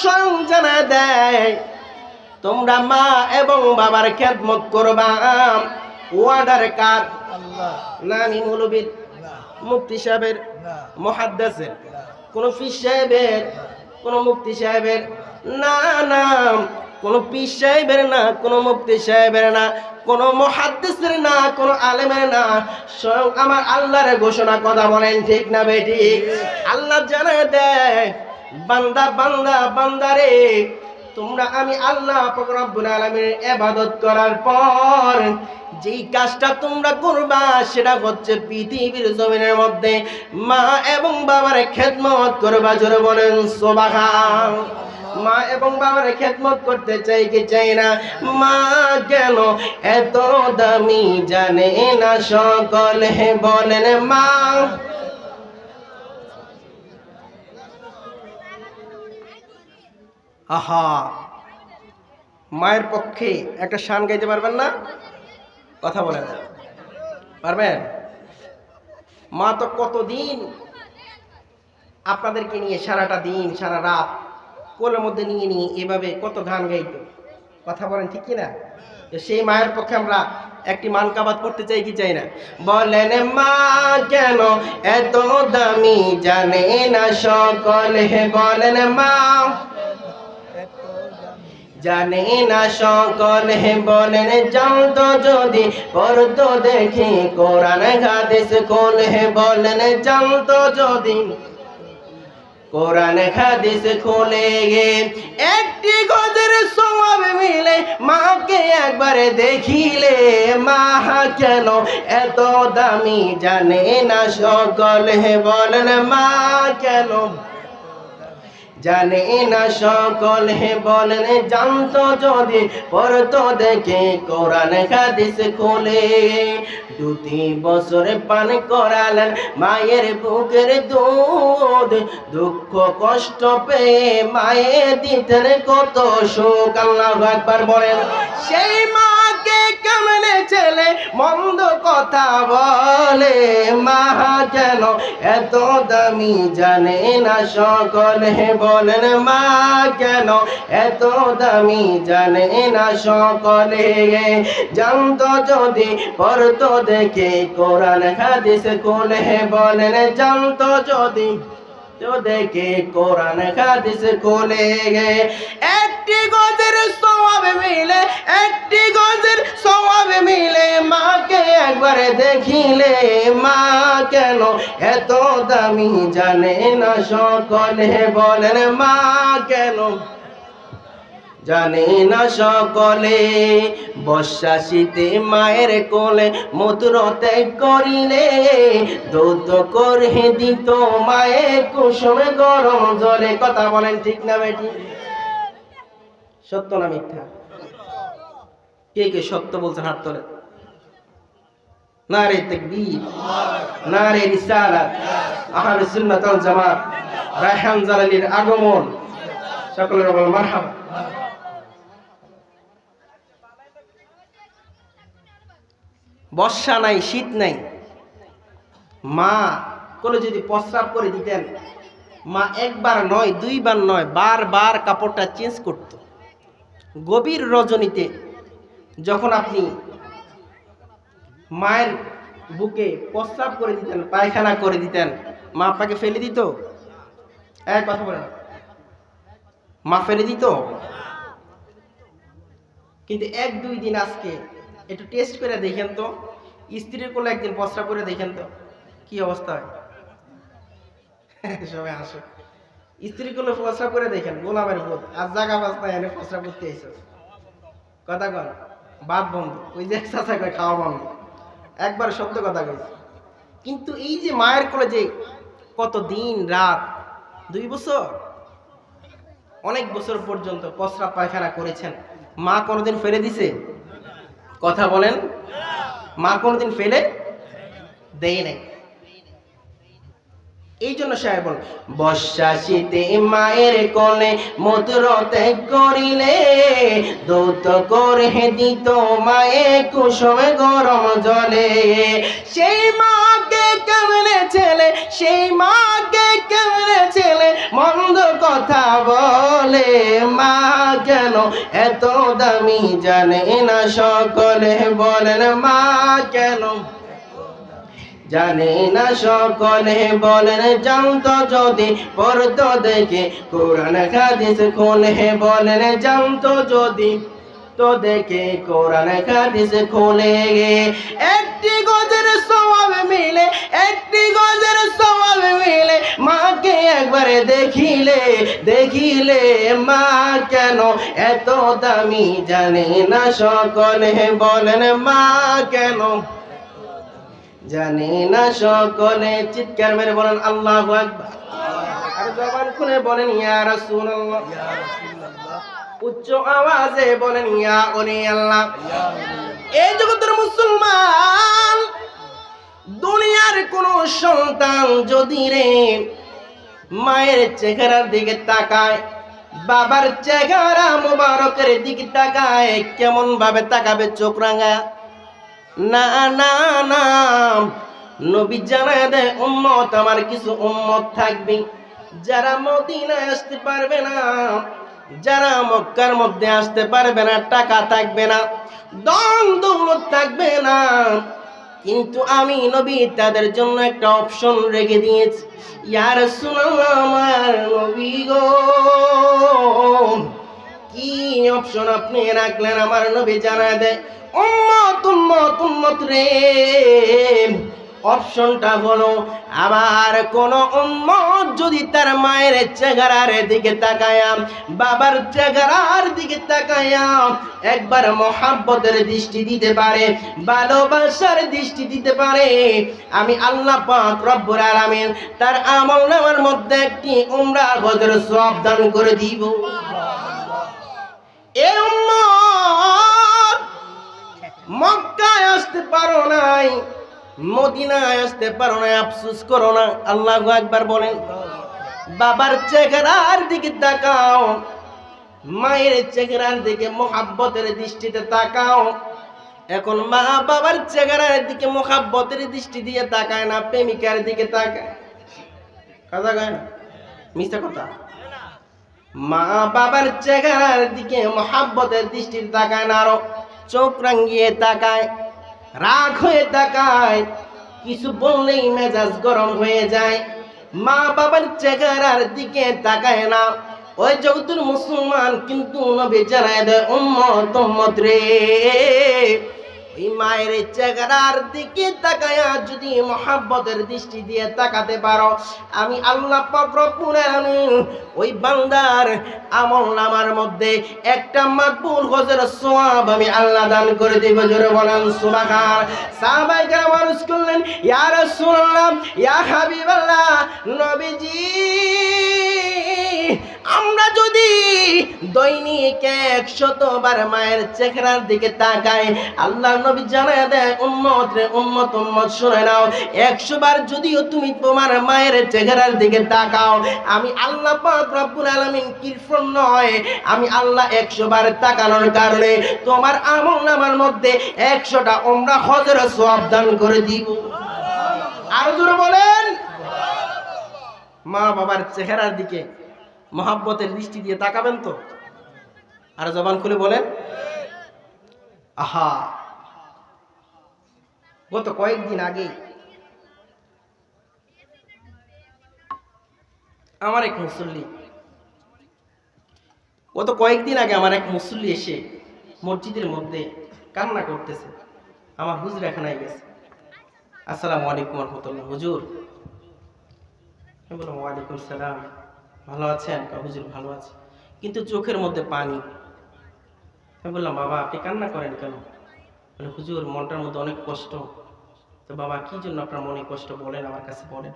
স্বয়ং জানা দেয়। তোমরা মা এবং বাবার খেদমত করবা। ওয়ার্ডার কার? নানি মৌলবীর মুফতি সাহেবের মহাদ্দাসের কোন পীর সাহেবের কোন মুফতি সাহেবের না না। কোন পীর সাহেবের না কোন মুফতি সাহেবের না কোন মহাদ্দেশের না কোন আলেমের না। স্বয়ং আমার আল্লাহর ঘোষণা কথা বলেন ঠিক না বেটি? আল্লাহ জানা দেয়। বান্দা বান্দা বান্দারে তোমরা আমি আল্লাহ রব্বুল আলামিনের ইবাদত করার পর যেই কাজটা তোমরা করবা সেটা হচ্ছে পৃথিবীর জমিনের মধ্যে মা এবং বাবার খেদমত করবা, জোরে বলেন সোবাহান। মা এবং বাবার খেদমত করতে চাই কি চাই না? মা কেন এত দামি জানে না সকলে বলেন মা। আহা। মায়ের পক্ষে একটা শান গাইতে পারবেন না? কথা বলেন পারবেন? মা তো কতদিন আপনাদেরকে নিয়ে সারাটা দিন, সারা রাত কোলের মধ্যে নিয়ে নিয়ে এভাবে কত গান গাইত? কথা বলেন ঠিক কিনা? তো সেই মায়ের পক্ষে আমরা একটি মান কাবাদ করতে চাই কি চাই না? বলেন মা, কেন এত দামি জানে না সকলে? বলেন মা। জানি না সকলে বলেন, জানতো যদি পড়তো দেখি কোরআন হাদিস কোলে বলেন, জানতো যদি। কোরআন হাদিস খোলে গে একটি গজের সমাব মিলে মাকে একবারে দেখিলে, মা কেন এত দামি জানে না সকলে বলেন, মা কেন? জানে না সকল হে বলেন, জানতো যদি, পড়তো দেখে কোরআন হাদিস খোলে। দুটি বছর পান করালেন মায়ের বুকের দুধ, দুঃখ কষ্ট পেয়ে মায়ে দিতেন কত শোক আল্লাহ একবার বলেন, সেই মাকে কেমনে ছেলে, মন্দ কথা বলে? মা কেন এত দামি জানে না সকলে বলেন মা কেন এত দামি জানে না সকলে? জানত যদি পড়ত দেখে কোরআন হাদিস কোলে বলেন, জানত যদি তো দেখে কোরআন হাদিস কোলে একটি গজের সওয়াবে দেখিলে মা কেন? এত দামি জানে না সকলে। বলেন মা কেন? জানে না সকলে। বর্ষা শীতে মায়ের কোলে মধুর ত্যাগ করিলে দৌত করে দিত মায়ে কুসুমে গরম জলে। কথা বলেন ঠিক না বেটি? সত্য না মিথ্যা? কে কে সত্য বলছেন হাত তোলে না রে তাকবীর না রে রিসালাত, আহলে সুন্নাত ওয়াল জামাত, রায়হান জালালির আগমন। সকলের বল মারহাবা। বর্ষা নাই, শীত নাই। মা, কোলে যদি প্রস্রাব করে দিতেন, মা একবার নয়, দুইবার নয়, বারবার কাপড়টা চেঞ্জ করত। গভীর রজনীতে যখন আপনি মায়ের বুকে প্রস্রাব করে দিতেন, পায়খানা করে দিতেন। মা আপনাকে ফেলে দিত? এক কথা বলেন। মা ফেলে দিত? কিন্তু এক, দুই দিন আজকে একটু টেস্ট করে দেখেন তো। স্ত্রীর কোলে একদিন প্রস্রাব করে দেখেন তো, কি অবস্থা হয়? সবাই হাসো। স্ত্রী কোলে প্রস্রাব করে দেখেন, গোলামের বোধ। আর জাগা বাজনা এনে প্রস্রাব করতে এসে কথা কন, বাদ বন্ধ। ওই যে খাওয়া বন্ধ। একবার সত্য কথা কইছি কিন্তু এই যে মায়ের কোলে যে কত দিন, রাত, দুই বছর? অনেক বছর পর্যন্ত কসরা পায়খানা করেছেন। মা কোনোদিন ফেলে দিছে? কথা বলেন। মা কোনোদিন ফেলে দেয় নাই। এই জন্য সাহেব বল মায়ের কোলে মধুর ত্যাগ করিলে দৌত করে দিত মায়ে গরম জলে। সেই মাকে কেমনে ছেলে, সেই মাকে কেমনে ছেলে, মন্দ কথা বলে মা কেন এত দামি জানে না সকলে? বলেন, মা কেন? জানে না সকলে বলেন, জানতো যদি পড়তো দেখে। কোরআন, হাদিস খোলে বলেন, জানতো যদি তো দেখে। কোরআন, হাদিস খুলে একটি গজের স্বভাব মিলে, একটি গজের স্বভাব মিলে, মাকে একবারে দেখিলে দেখিলে মা কেন এত দামি? জানে না সকলে বলেন, মা কেন জানি না সকলে চিৎকার মেরে বলেন আল্লাহ আকবার। আর জবান খুলে বলেন ইয়া রাসূলুল্লাহ। ইয়া রাসূলুল্লাহ। উচ্চ আওয়াজে বলেন ইয়া ওলি আল্লাহ এই জগতের মুসলমান দুনিয়ার কোন সন্তান যদি রে মায়ের চেহারার দিকে তাকায় বাবার চেহারা মোবারকের দিকে তাকায় কেমন ভাবে তাকাবে চোখ রাঙা না না না। নবী জানায় দেয়, উম্মত, আমার কিছু উম্মত থাকবে। যারা মদিনায় আসতে পারবে না, যারা মক্কার মধ্যে আসতে পারবে না, টাকা থাকবে না দম দৌলত থাকবে না। কিন্তু আমি নবী, তাদের জন্য একটা অপশন রেখে দিয়েছি। ইয়ার আমার নবী গো। কি অপশন আপনি রাখলেন? আমার নবী জানায় দেয় রে। অপশনটা হলো, আবার কোন উম্মত যদি তার মায়ের চেহারার দিকে তাকায়া, বাবার চেহারার দিকে তাকায়া একবার মহাব্বতের দৃষ্টি দিতে পারে, ভালোবাসার দৃষ্টি দিতে পারে, আমি আল্লাহ পাক রব্বুল আলামিন তার আমল নামার মধ্যে একটি উমরা গজর সব দান করে দিব। মক্কায় আসতে পারো নাই, মদিনায় আসতে পারো না আফসুস করো না, আল্লাহ একবার বলেন। বাবার চেহারার দিকে তাকাও, মায়ের চেহারার দিকে মোহাব্বতের দৃষ্টিতে তাকাও। এখন মা বাবার চেহারার দিকে মোহাব্বতের দৃষ্টি দিয়ে তাকায় না, প্রেমিকার দিকে তাকায়। কথা কয় না? মিথ্যা কথা? মা বাবার চেহারার দিকে মহাব্বতের দৃষ্টির তাকায় না আরও। চোখ রাঙ্গিয়ে তাকায়, রাগ হয়ে তাকায়, কিছু বললেই মেজাজ গরম হয়ে যায়। মা বাবার চেহারার দিকে তাকায় না। ওই জগতুর মুসলমান কিন্তু নবী জানায় দেয় উম্মত রে। ওই মায়ের চেহারার দিকে তাকায়া যদি মহাব্বতের দৃষ্টি দিয়ে তাকাতে পারো, আমি আল্লাহ আলামিন ওই বান্দার আমল নামার মধ্যে একটা মাকবুল হজের সওয়াব আমি আল্লাহ দান করে দেব, জোরে বলেন সুবহান সাহাবাই কেরাম মানুষ করলেন, ইয়া রাসূলুল্লাহ, ইয়া হাবিবাল্লাহ, নবীজি, আমরা যদি দৈনিক একশতবার মায়ের চেহারার দিকে তাকাই, আল্লাহ নবী জানায় দেয়, উম্মত রে, উম্মত উম্মত, শুনে নাও। একশো বার যদিও তুমি তোমার মায়ের চেহারার দিকে তাকাও, আমি আল্লাহ পাক রব্বুল আলামিন কৃপণ নয়। আমি আল্লাহ একশো বার তাকানোর কারণে তোমার আমল নামার মধ্যে একশোটা করে দিব। আরও জোরে বলেন। মা বাবার চেহারার দিকে মহাব্বতের দৃষ্টি দিয়ে তাকাবেন তো? আর জবান খুলে বলেন। আহা গত কয়েকদিন আগে আমার এক মুসল্লি, গত কয়েকদিন আগে আমার এক মুসল্লি এসে মসজিদের মধ্যে কান্না করতেছে, আমার হুজুর এখানে গেছে। আসসালামু আলাইকুম রহমতুল্লাহ। হুজুর বললাম, ওয়ালাইকুম সালাম। ভালো আছেন? হুজুর ভালো আছে। কিন্তু চোখের মধ্যে পানি। আমি বললাম, বাবা, আপনি কান্না করেন কেন? বলে হুজুর, মনটার মধ্যে অনেক কষ্ট। তো বাবা, কি জন্য আপনার মনে কষ্ট? বলেন, আমার কাছে বলেন।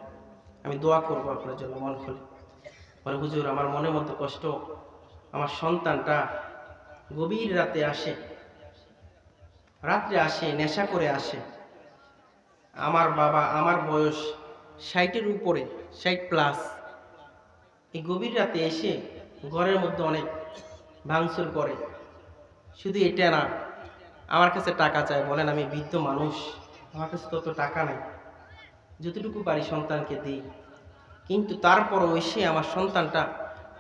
আমি দোয়া করব আপনার জন্য, মন খুলে। বলে, হুজুর, আমার মনের মধ্যে কষ্ট। আমার সন্তানটা গভীর রাতে আসে। রাত্রে আসে, নেশা করে আসে। আমার বাবা, আমার বয়স ষাটের উপরে, ষাট প্লাস। এই গভীর রাতে এসে ঘরের মধ্যে অনেক ভাঙচুর করে। শুধু এটা না আমার কাছে টাকা চায়, বলেন আমি বৃদ্ধ মানুষ, আমার কাছে তত টাকা নাই। যতটুকু পারি সন্তানকে দিই। কিন্তু তারপরও এসে আমার সন্তানটা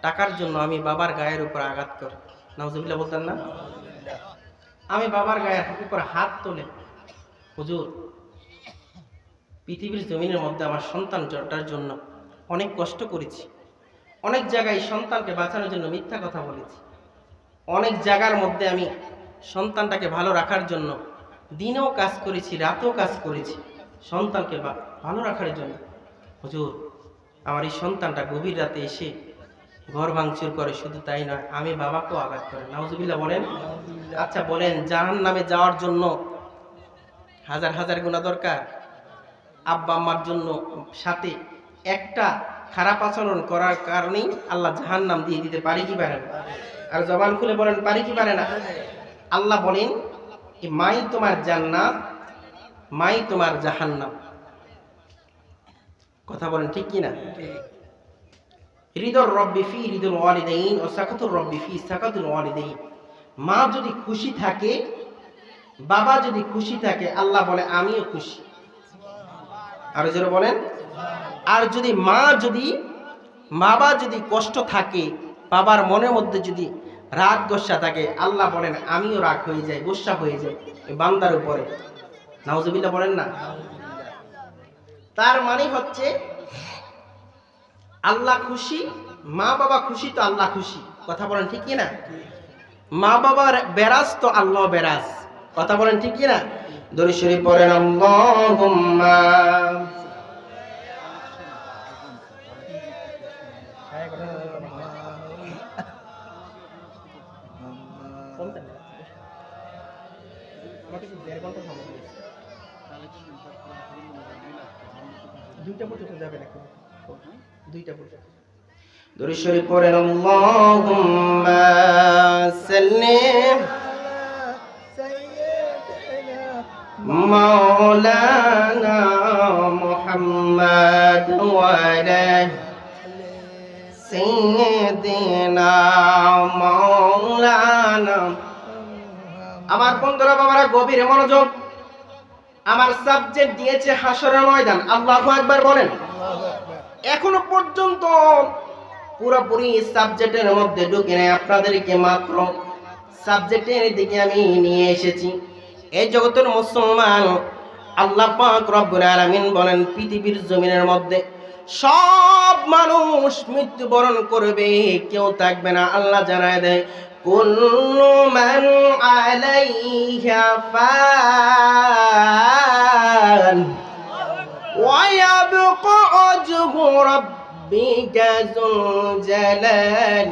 টাকার জন্য আমি বাবার গায়ের উপর আঘাত করি। নাউজুবিল্লাহ বলতেন না? আমি বাবার গায়ের উপর হাত তোলে। হুজুর, পৃথিবীর জমিনের মধ্যে আমার সন্তান জটার জন্য অনেক কষ্ট করেছি। অনেক জায়গায় সন্তানকে বাঁচানোর জন্য মিথ্যা কথা বলেছি। অনেক জায়গার মধ্যে আমি সন্তানটাকে ভালো রাখার জন্য। দিনেও কাজ করেছি, রাতেও কাজ করেছি। সন্তানকে ভালো রাখার জন্য। হুজুর, আমার এই সন্তানটা গভীর রাতে এসে ঘর ভাঙচুর করে, শুধু তাই নয়, আমি বাবাকেও আঘাত করে। নাউজুবিল্লাহ বলেন। আচ্ছা বলেন জাহান নামে যাওয়ার জন্য হাজার হাজার গুণা দরকার? আব্বা আম্মার জন্য সাথে একটা খারাপ আচরণ করার কারণেই আল্লাহ জাহান নাম দিয়ে দিতে পারি কি পারে না? আর জবান খুলে বলেন, পারি কি পারে না? আল্লাহ বলেন মাই তোমার জান্নাত, মাই তোমার জাহান্নাম। কথা বলেন ঠিক কি না হৃদর রব্বি ফি হৃদুল ওয়ালিদাইন ও সাকাতুর রব্বি ফি সাকাতুল ওয়ালিদাইন। মা যদি খুশি থাকে, বাবা যদি খুশি থাকে, আল্লাহ বলে, আমিও খুশি। আরও জোরে বলেন। আর যদি মা যদি বাবা যদি কষ্ট থাকে, বাবার মনের মধ্যে যদি রাগ গোসা থাকে। আল্লাহ বলেন, আমিও রাগ হয়ে যাই গোসা হয়ে যাই বান্দার উপরে। নাউজুবিল্লাহ বলেন না? তার মানে হচ্ছে, আল্লাহ খুশি, মা বাবা খুশি তো আল্লাহ খুশি। কথা বলেন ঠিক না মা বাবার বেরাজ তো আল্লাহ বেরাজ। কথা বলেন ঠিক না দরি শরীফ পড়েন, আল্লাহুম্মা। দুইটা পর্যন্ত যাবে নাকি দুইটা পর্যন্ত দরি শরীফ পড়েন আল্লাহুম্মা সাল্লিম مولانا محمد وعلى سيدنا مولانا আমার বন্ধুরা, বাবারা, গভীরে মনোযোগ। আমার সাবজেক্ট দিয়েছে হাসরের ময়দান। আল্লাহু একবার বলেন। এখনও পর্যন্ত পুরোপুরি সাবজেক্টের মধ্যে ঢুকে নেই। আপনাদেরকে মাত্র সাবজেক্টের দিকে আমি নিয়ে এসেছি। এই জগতের মুসলমান আল্লাহ পাক রব্বুল আলামিন বলেন, পৃথিবীর জমিনের মধ্যে সব মানুষ মৃত্যুবরণ করবে, কেউ থাকবে না। আল্লাহ জানায় দেয় কুল্লু মান আলাইহা ফান ويبقى وجه ربك ذو الجلال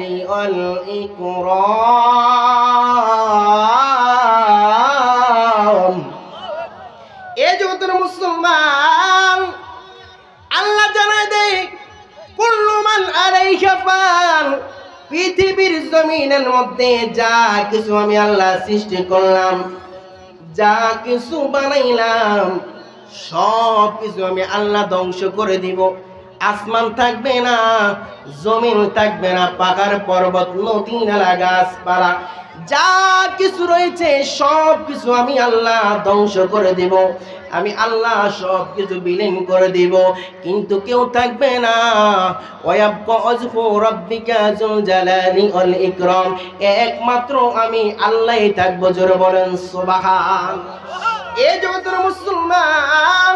والإكرام এ জগতের মুসলমান আল্লাহ জানায় দেয় কুল্লু মান আলাইহা ফান পৃথিবীর জমিনের মধ্যে যা কিছু আমি আল্লাহ সৃষ্টি করলাম, যা কিছু বানাইলাম সব কিছু আমি আল্লাহ ধ্বংস করে দিব। আসমান থাকবে না, জমিন থাকবে না পাকার পর্বত, নদী, নালা, গাছপালা, যা কিছু রয়েছে, সব কিছু আমি আল্লাহ ধ্বংস করে দিব। আমি আল্লাহ সব কিছু বিলীন করে দিব। কিন্তু কেউ থাকবে না। ওয়াল একমাত্র আমি আল্লাহই থাকব, জোরে বলেন সুবহান। এ জগতের মুসলমান,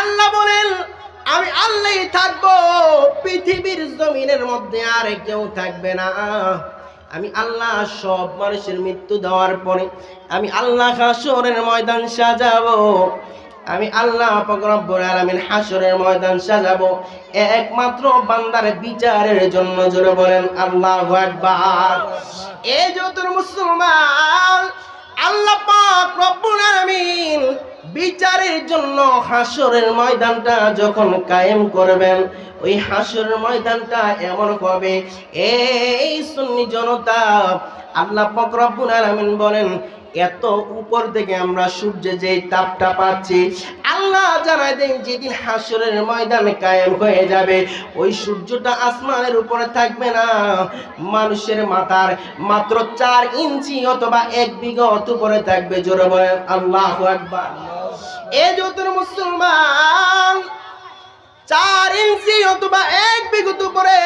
আল্লাহ বলেন আমি আল্লাহই থাকব, পৃথিবীর জমিনের মধ্যে আর কেউ থাকবে না। আমি আল্লাহ সব মানুষের মৃত্যু দেওয়ার পরে আমি আল্লাহ হাসরের ময়দান সাজাবো। আমি আল্লাহ রব্বুল আলামিন হাসরের ময়দান সাজাবো। একমাত্র বান্দার বিচারের জন্য জোরে বলেন, আল্লাহু আকবার। এই যতর মুসলমান বিচারের জন্য হাসরের ময়দানটা যখন কায়েম করবেন, ওই হাসরের ময়দানটা এমন হবে, এই সুন্নি জনতা, আল্লাহ পাক আলামিন বলেন এত উপর থেকে আমরা সূর্যে যে তাপটা পাচ্ছি, আল্লাহ জানাই দেন যেদিন হাসরের ময়দানে কায়েম হয়ে যাবে, ওই সূর্যটা আসমানের উপরে থাকবে না। মানুষের মাথার মাত্র চার ইঞ্চি অথবা এক বিঘত উপরে থাকবে, জোরে বলেন আল্লাহ একবার এ যত মুসলমান, চার ইঞ্চি অথবা এক বিঘত উপরে,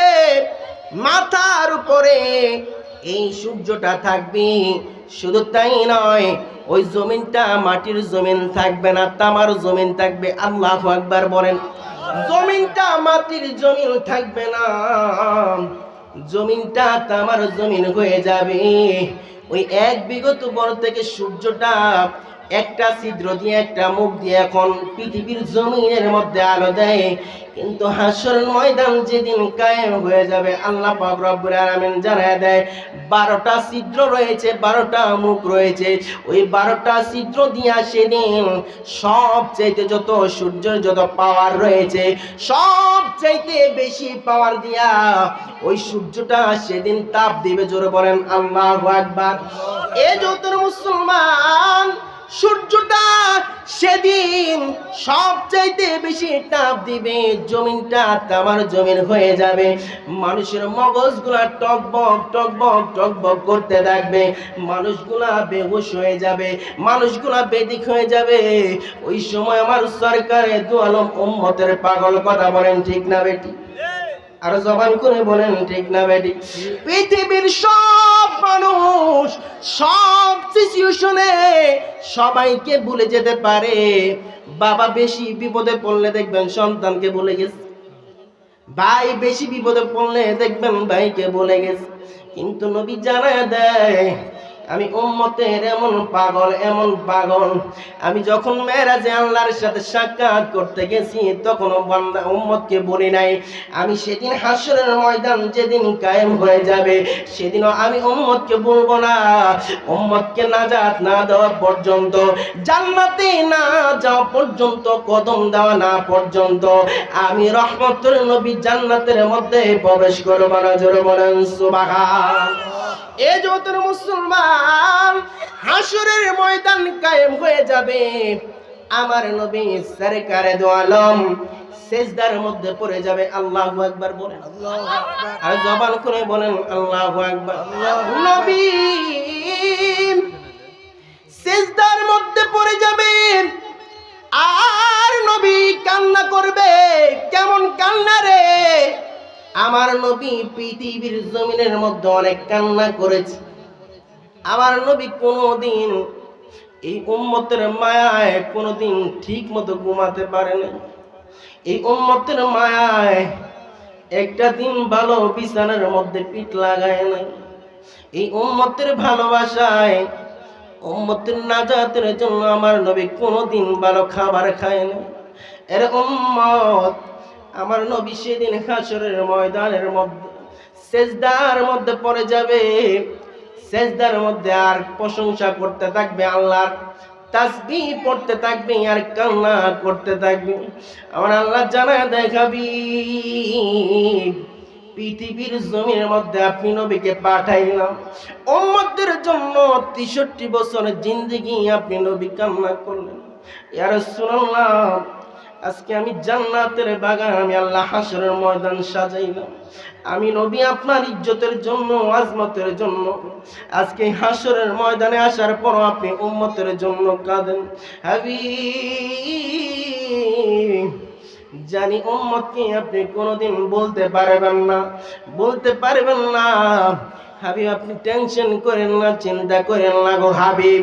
মাথার উপরে এই সূর্যটা থাকবে। শুধু তাই নয়, ওই জমিনটা মাটির জমিন থাকবে না, তামার জমিন থাকবে। আল্লাহ একবার বলেন, জমিনটা মাটির জমিন থাকবে না। জমিনটা তামার জমিন হয়ে যাবে। ওই এক বিগত বড় থেকে সূর্যটা একটা ছিদ্র দিয়ে একটা মুখ দিয়ে এখন পৃথিবীর জমিনের মধ্যে আলো দেয়। কিন্তু হাসর ময়দান যেদিন কায়েম হয়ে যাবে, আল্লাহ পাক রব্বুল জানায় দেয়, বারোটা ছিদ্র রয়েছে, বারোটা মুখ রয়েছে। ওই বারোটা ছিদ্র দিয়া সেদিন সব চাইতে যত সূর্যের যত পাওয়ার রয়েছে সব চাইতে বেশি পাওয়ার দিয়া ওই সূর্যটা সেদিন তাপ দিবে। জোরে বলেন, আল্লাহ আকবার। এ যত মুসলমান সূর্যটা সেদিন সবচাইতে বেশি তাপ দিবে, জমিনটা তামার জমিন হয়ে যাবে। মানুষের মগজগুলা টকবক টকবক টকবক করতে থাকবে। মানুষগুলা বেহুশ হয়ে যাবে, মানুষগুলা বেদিক হয়ে যাবে। ওই সময় আমার সরকারে দু আলম উম্মতের পাগল কথা বলেন ঠিক না বেটি? আরও জবান করে বলেন, ঠিক না বেডি পৃথিবীর সব মানুষ, সব সিচুয়েশনে সবাইকে ভুলে যেতে পারে। বাবা বেশি বিপদে পড়লে দেখবেন সন্তানকে বলে গেছে। ভাই বেশি বিপদে পড়লে দেখবেন ভাইকে বলে গেছে। কিন্তু নবী জানা দেয় আমি উম্মতের এমন পাগল এমন পাগল আমি যখন মেয়েরাজে আল্লাহর সাথে সাক্ষাৎ করতে গেছি তখন বান্দা উম্মতকে বলি নাই, আমি সেদিন হাসরের ময়দান যেদিন কায়েম হয়ে যাবে, সেদিনও আমি উম্মতকে বলব না। উম্মতকে নাজাত না দেওয়া পর্যন্ত, জান্নাতে না যাওয়া পর্যন্ত, কদম দেওয়া না পর্যন্ত, আমি রহমতুল নবী জান্নাতের মধ্যে প্রবেশ করব না, জোরে বলেন সুবহান এ যত মুসলমান, হাসুরের ময়দান কায়েম হয়ে যাবে। আমার নবী সরকারে দো আলম সেজদার মধ্যে পড়ে যাবে। আল্লাহু আকবার বলেন আর জবান করে বলেন, আল্লাহু আকবার। নবী, সেজদার মধ্যে পড়ে যাবে। আর নবী কান্না করবে। কেমন কান্না রে? আমার নবী পৃথিবীর জমিনের মধ্যে অনেক কান্না করেছে। আমার নবী কোনোদিন এই উম্মতের মায়ায় কোনোদিন ঠিক মতো ঘুমাতে পারে না এই উম্মতের মায়ায় একটা দিন ভালো বিছানার মধ্যে পিঠ লাগায় নাই। এই উম্মতের ভালোবাসায়, উম্মতের নাজাতের জন্য আমার নবী কোনোদিন ভালো খাবার খায় না এর উম্মত আমার নবী সেদিন হাসরের ময়দানের মধ্যে, সেজদার মধ্যে পড়ে যাবে। সেজদার মধ্যে আর প্রশংসা করতে থাকবে আল্লাহর তাসবি পড়তে থাকবে আর কান্না করতে থাকবে। আমার আল্লাহ জানা দেখাবি পৃথিবীর জমির মধ্যে আপনি নবীকে পাঠাইলাম। উম্মতের জন্য তেষট্টি বছরের জিন্দগি আপনি নবী কান্না করলেন। ইয়ার শুনলাম আজকে আমি জান্নাতের বাগান, আমি আল্লাহ হাসরের ময়দান সাজাইলাম। আমি নবী আপনার ইজ্জতের জন্য, আজমতের জন্য। আজকে হাসরের ময়দানে আসার পর আপনি উম্মতের জন্য কাঁদেন। হাবি জানি উম্মতকে আপনি কোনোদিন বলতে পারবেন না। বলতে পারবেন না। হাবিব, আপনি টেনশন করেন না, চিন্তা করেন না গো হাবিব।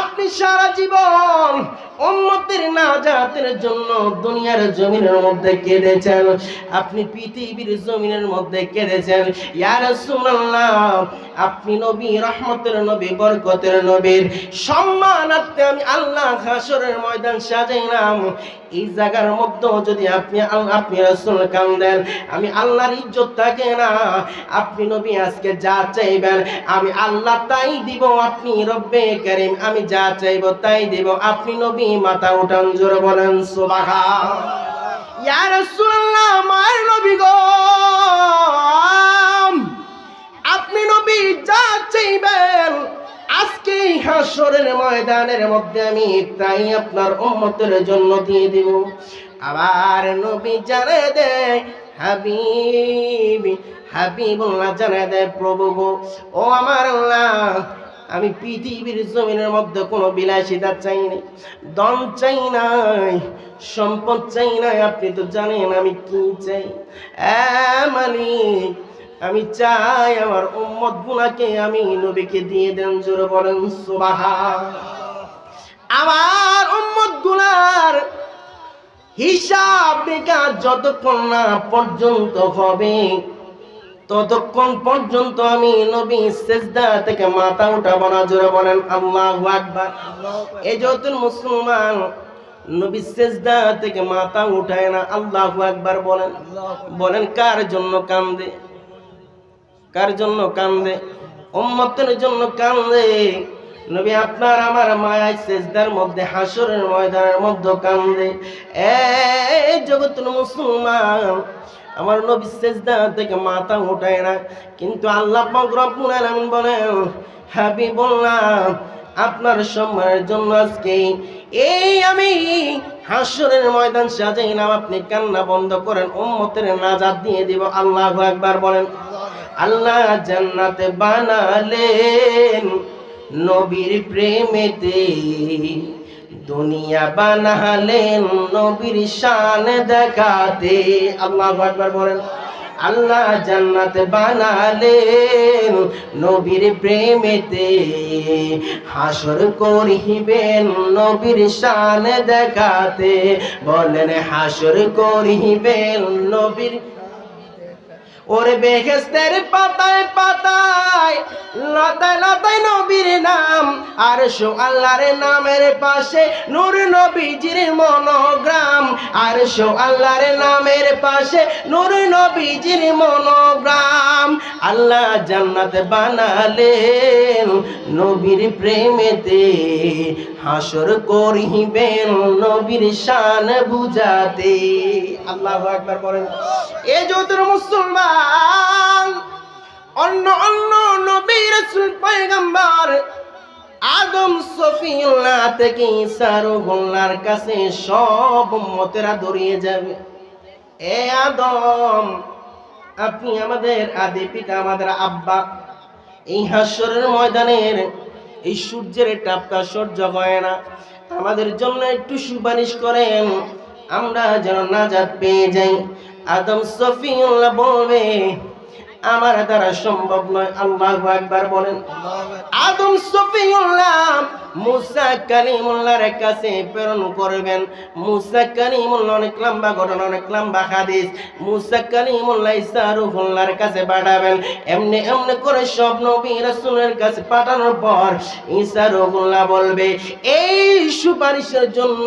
আপনি সারা জীবন উম্মতের নাজাতের জন্য দুনিয়ার জমিনের মধ্যে কেঁদেছেন। আপনি পৃথিবীর জমিনের মধ্যে কেঁদেছেন। ইয়া রাসূলুল্লাহ, আপনি নবী, রহমতের নবী, বরকতের নবীর সম্মানার্থে আমি আল্লাহ হাসরের ময়দান সাজাইলাম। এই জায়গার মধ্যে যদি আপনি আপনি রাসূল কান্দেন, আমি আল্লাহর ইজ্জত থাকে না। আপনি নবী আজকে যা চাইবেন, আমি আল্লাহ তাই দিব, আপনি রব্বে কারীম, আমি যা চাইব তাই দিব। আপনি নবী মাথা উঠান, জোরে বলেন সুবহান ইয়া রাসূলুল্লাহ আমার নবী গো। আপনি নবী যা চাইবেন আজকে এই হাসরের ময়দানের মধ্যে আমি তাই আপনার উম্মতের জন্য দিয়ে দিব। আবার নবী জানে দেয় হাবিবি, হাবিবুল্লাহ জানে দেয় প্রভু ও আমার আল্লাহ, আমি পৃথিবীর জমিনের মধ্যে কোনো বিলাসিতা চাই নাই দম চাই নাই, সম্পদ চাই নাই, আপনি তো জানেন আমি কি চাই। মালিক আমি চাই আমার উম্মত গুলাকে আমি নবীকে দিয়ে দেন, জোরে বলেন, সুবহান। আমার উম্মতগুলার হিসাব নিকাশ যতক্ষণ না পর্যন্ত হবে, ততক্ষণ পর্যন্ত আমি নবী সেজদা থেকে মাথা উঠাবো না, জোরে বলেন, আল্লাহু আকবার। এই যত মুসলমান নবী সেজদা থেকে মাথা উঠায় না, আল্লাহু আকবার বলেন। বলেন, কার জন্য কান্দে? কার জন্য কান্দে? উম্মতের জন্য কান্দে। নবী আপনার আমার মায়ায় সেজদার মধ্যে হাসরের ময়দানের মধ্যে কান্দে। এ জগতের মুসলমান, আমার নবী সেজদা থেকে মাথা উঠায় না। কিন্তু আল্লাহ রব্বুল আলামিন বলেন, হাবিবুল্লাহ, আপনার সম্মানের জন্য আজকে এই আমি হাসরের ময়দান সাজাইলাম আপনি কান্না বন্ধ করেন, উম্মতের নাজাত দিয়ে দিব। আল্লাহু আকবার বলেন। আল্লাহ জান্নাতে বানালেন নবীর প্রেমেতে। দুনিয়া বানালেন নবীর শান দেখাতে। আল্লাহ আকবার বলেন, আল্লাহ জান্নাত বানালেন নবীর প্রেমেতে। হাসর করিবেন নবীর শান দেখাতে। বলেন, হাসর করিবেন নবীর ওরে বেহেস্তের পাতায় পাতায় লতায় লতায় নবীর নাম, আর শো আল্লাহর নামের পাশে নূর নবীজির মনোগ্রাম, আর শো আল্লাহর নামের পাশে নূর নবীজির মনোগ্রাম। আল্লাহ জান্নাত বানালেন নবীর প্রেমেতে হাসর করিবেন নবীর শান বুঝাতে। আল্লাহ একবার বলেন, এ যৌতুর মুসলমান, অন্য অন্য নবী রাসূল পয়গম্বর আদম সফিউল্লাহ থেকে ইসারুহুল্লাহর কাছে সব উম্মতেরা দৌড়িয়ে যাবে। এ আদম, আপনি আমাদের আদি পিতা, আমাদের আব্বা, এই হাসরের ময়দানের এই সূর্যের টাপটা সহ্য হয় না। আমাদের জন্য একটু সুপারিশ করেন, আমরা যেন নাজাত পেয়ে যাই। আদম সফিউল্লাহ বলবে আমার দ্বারা সম্ভব নয়। আল্লাহ একবার বলেন। আদম সফিউল্লাহ, মুসা কালিমুল্লাহর কাছে প্রেরণ করবেন। মুসা কালিমুল্লাহ অনেক লম্বা ঘটনা, অনেক লম্বা হাদিস। মুসা কালিমুল্লাহ ইসারুহুল্লাহর কাছে পাঠাবেন। এমনি এমনি করে সব নবী রাসূলের কাছে পাঠানোর পর ইসারুহুল্লাহ বলবে, এই সুপারিশের জন্য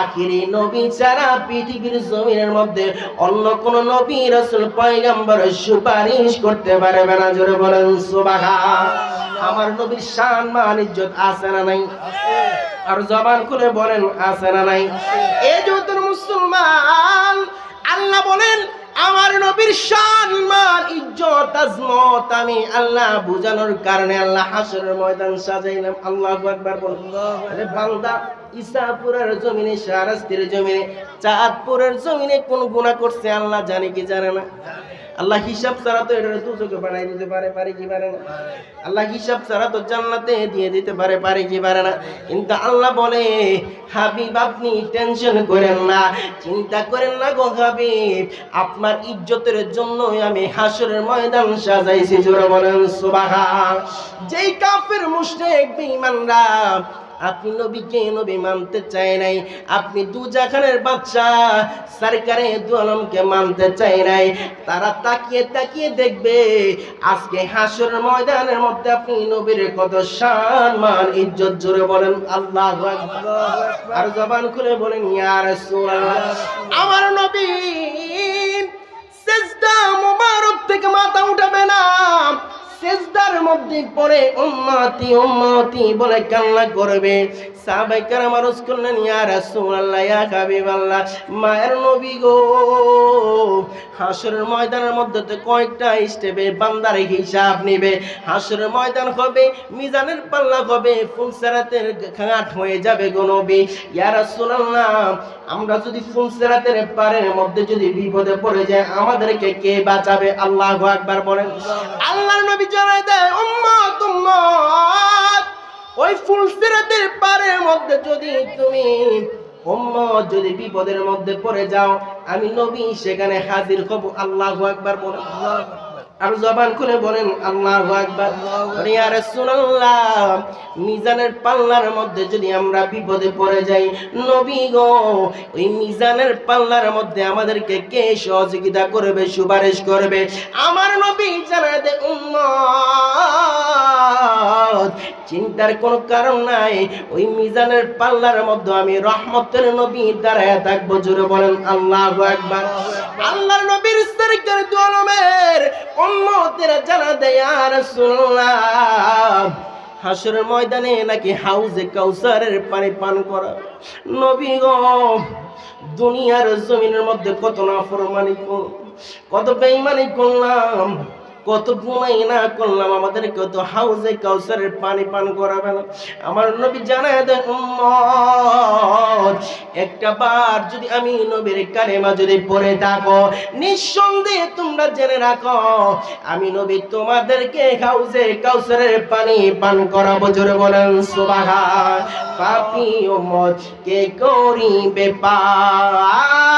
আখিরি নবী ছাড়া পৃথিবীর জমিনের মধ্যে অন্য কোন নবী রাসূল, পয়গম্বর, সুপারিশ করতে পারবে না, জোরে বলেন, সুবহান। আমার নবীর শান, মান, ইজ্জত আছে না নাই? আর জবান খুলে বলেন, আছে না নাই? এ যত মুসলমান, আল্লাহ বলেন, আমার নবীর শান, মান, ইজ্জত, আজমত আমি আল্লাহ বুঝানোর কারণে আল্লাহ হাসরের ময়দান সাজাইলাম। আল্লাহু আকবার বলুন। আরে বান্দা, ইসাপুরের জমিনে, শাহরাস্তির জমিনে, চাঁদপুরের জমিনে কোন গুনাহ করছে আল্লাহ জানে কি জানে না? আল্লাহ হিসাব ছাড়া তো এটা দুজকে বানাই দিতে পারে পারে কি পারে না? আল্লাহ হিসাব ছাড়া তো জান্নাতে দিয়ে দিতে পারে পারে কি পারে না? কিন্তু আল্লাহ বলে, হাবিব, আপনি টেনশন করেন না, চিন্তা করেন না গো হাবিব, আপনার ইজ্জতের জন্যই আমি হাসরের ময়দান সাজাইছি। জোরে বলেন সুবহান। যেই কাফের, মুশরিক, বেঈমানরা আপনি নবীকে নবী মানতে চায় নাই। আপনি দু জাখানের বাচ্চা সরকারে দু আলমকে মানতে চায় নাই। তারা তাকিয়ে তাকিয়ে দেখবে, আজকে হাসর ময়দানের মধ্যে আপনি নবীর কত সম্মান ইজ্জত জোরে বলেন, আল্লাহ আর জবান খুলে বলেন, ইয়া রাসূলুল্লাহ। আমার নবী সেজদা মুবারক থেকে মাথা উঠাবে না। সেজদার মধ্যে পড়ে উম্মতি উম্মতি বলে কান্না করবে। সাহাবাই কারাম আরজ করলেন ইয়া রাসূলুল্লাহ, ইয়া হাবিবাল্লাহ, মায়ের নবী গো, হাসরের ময়দানের মধ্যে তো কয়েকটা স্টেপে বান্দার হিসাব নেবে। হাসরের ময়দান হবে, মিজানের পাল্লা হবে, ফুলসেরাতের ঘাট হয়ে যাবে গো নবী। ইয়া রাসূলুল্লাহ আমরা যদি ফুলসেরাতের পারের মধ্যে যদি বিপদে পড়ে যায় আমাদেরকে কে বাঁচাবে? আল্লাহ একবার বলেন। আল্লাহর নবী জানায় দেয়, উম্মত উম্মত, ওই ফুলসিরাতের পারের মধ্যে যদি তুমি উম্মত যদি বিপদের মধ্যে পড়ে যাও, আমি নবী সেখানে হাজির হব। আল্লাহ একবার বলেন। আর জবান করে বলেন, আল্লাহ রাসূলুল্লাহ, মিজানের পাল্লার মধ্যে যদি আমরা বিপদে পড়ে যাই, নবী গো, ওই মিজানের পাল্লার মধ্যে আমাদেরকে কে সহযোগিতা করবে, সুপারিশ করবে? আমার নবী জানা দে চিন্তার কোনো কারণ নাই। ওই মিজানের পাল্লার মধ্যে আমি রহমতের নবী দাঁড়ায় থাকব, জোরে বলেন আল্লাহু আকবার। আল্লাহর নবীর সরকার দু আলমের উম্মতেরা জানা দেয় আর হাসরের ময়দানে নাকি হাউজে কাউসারের পানি পান করা। নবী গো, দুনিয়ার জমিনের মধ্যে কত না ফরমানি কত বেইমানি করলাম। কত ঘুমাই করলাম আমাদের কত হাউজে কাউসারের পানি পান করাবে না আমার নবী জানায় দেন একটা বার যদি আমি নবীর কালেমা যদি পড়ে থাকো, নিঃসন্দেহে তোমরা জেনে রাখো, আমি নবী তোমাদেরকে হাউজে কাউসারের পানি পান করাবো, জোরে বলেন সুবাহান পাপি উম্মত, কে করিবে পার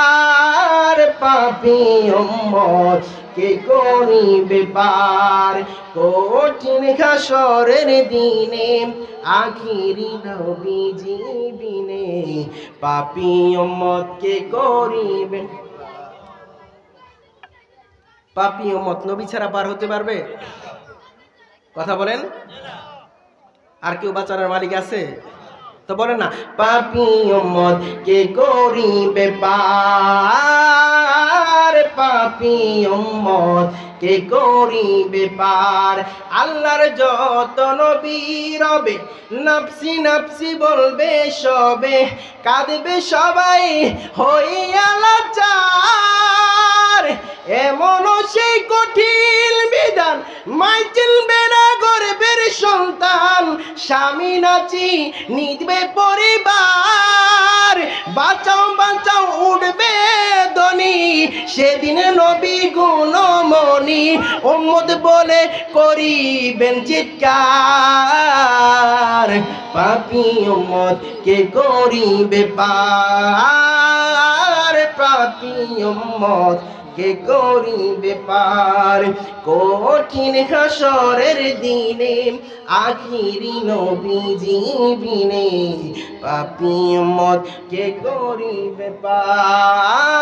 পাপি উম্মত কে করিবে পার? কঠিন হাসরের দিনে আখিরি নবী জীবিনে পাপি উম্মত কে করিবে? পাপি উম্মত নবী ছাড়া পার হতে পারবে? কথা বলেন। আর কেউ বাঁচানোর মালিক আছে? তো বলেন না, পাপি উম্মত কে করিবে পার? পাপি কে আল্লাহর যত নবী রবে নাপসি নাপসি বলবে সবে, কাঁদবে সবাই হইয়া এমন সেই কঠিন বিধান, মাই চিনবে না সন্তান, স্বামী নাচি নিদবে পরিবার। বাঁচাও বাঁচাও, উঠবে সেদিন নবী গুণমণি ওম্মদ বলে করিবেন চিৎকার। পাপি ওম্মদ কে করিবে পার? পাপি ওম্মদ কে করিবে পার। কঠিন হাসরের দিনে আখিরি নবী জীবিনে পাপি মত কে করিবে পার।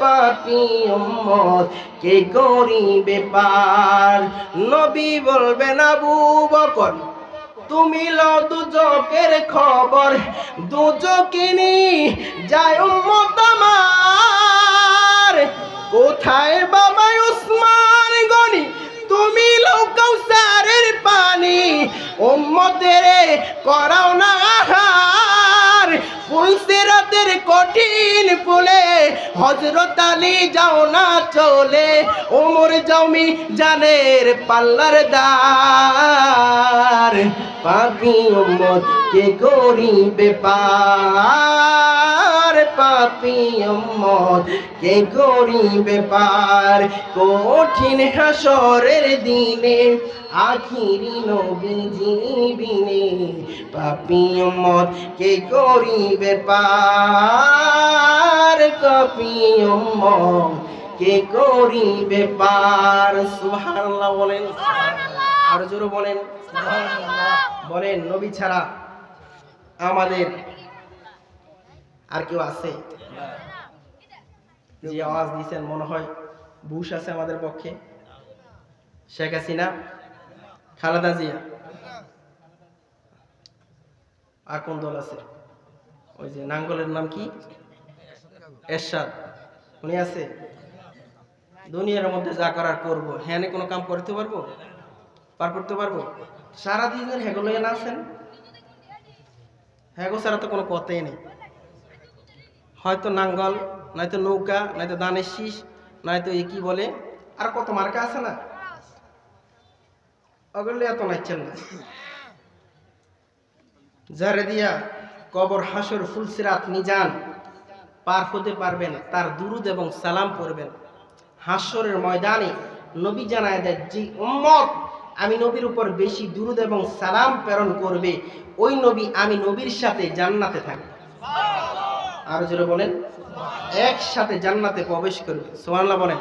পাপি মত কে পার। নবী বলবে, না বকর, তুমি লও দুজকের খবর। দুজকিনি যায় উম্মত আমার কোথায় বাবা উসমান গনি? তুমি লও কাউসারের পানি। উম্মতের করাও না আহার। ফুলসিরাতের কঠিন ফুলে হজরত আলী যাও না চলে। ওমর জমি জানের পাল্লার দার। পাপি উম্মত কে করিবে পার পাপি উম্মত কে করিবে পার? কঠিন হাসরের দিনে আখিরি নবী জীবিনে পাপি উম্মত কে করিবে পার? পাপি উম্মত কে করিবে পার? সুবহানাল্লাহ বলেন। আর জোরে বলেন। বলেন নবী ছাড়া আমাদের আর কেউ আছে? যে আওয়াজ দিচ্ছেন মনে হয় বুশ আছে আমাদের পক্ষে। শেখ হাসিনা, খালেদা জিয়া। আর কোন দল আছে? ওই যে নাঙ্গলের নাম কি? এরশাদ। উনি আছে? দুনিয়ার মধ্যে যা করার করব। হ্যাঁ কোনো কাম করতে পারব? পার করতে পারব? সারাদিনের হেগো লইয়া না আছেন হেগো ছাড়া তো কোনো কথাই নেই। হয়তো নাঙ্গল, নয়তো নৌকা, নয়তো দানের শীষ, নয়তো এ কি বলে? আর কত মার্কা আছে না? ওগুলো এত নাচছেন না। যারে দিয়া কবর, হাসর ফুলসিরাত নিজান পার হতে পারবেন, তার দুরুদ এবং সালাম পড়বেন। হাসরের ময়দানে নবী জানায় দেয়, যে উম্মত আমি নবীর উপর বেশি দুরুদ এবং সালাম প্রেরণ করবে, ওই নবী আমি নবীর সাথে জান্নাতে থাকবে। আর জোরে বলেন একসাথে জান্নাতে প্রবেশ করবে। সোমান্লা বলেন।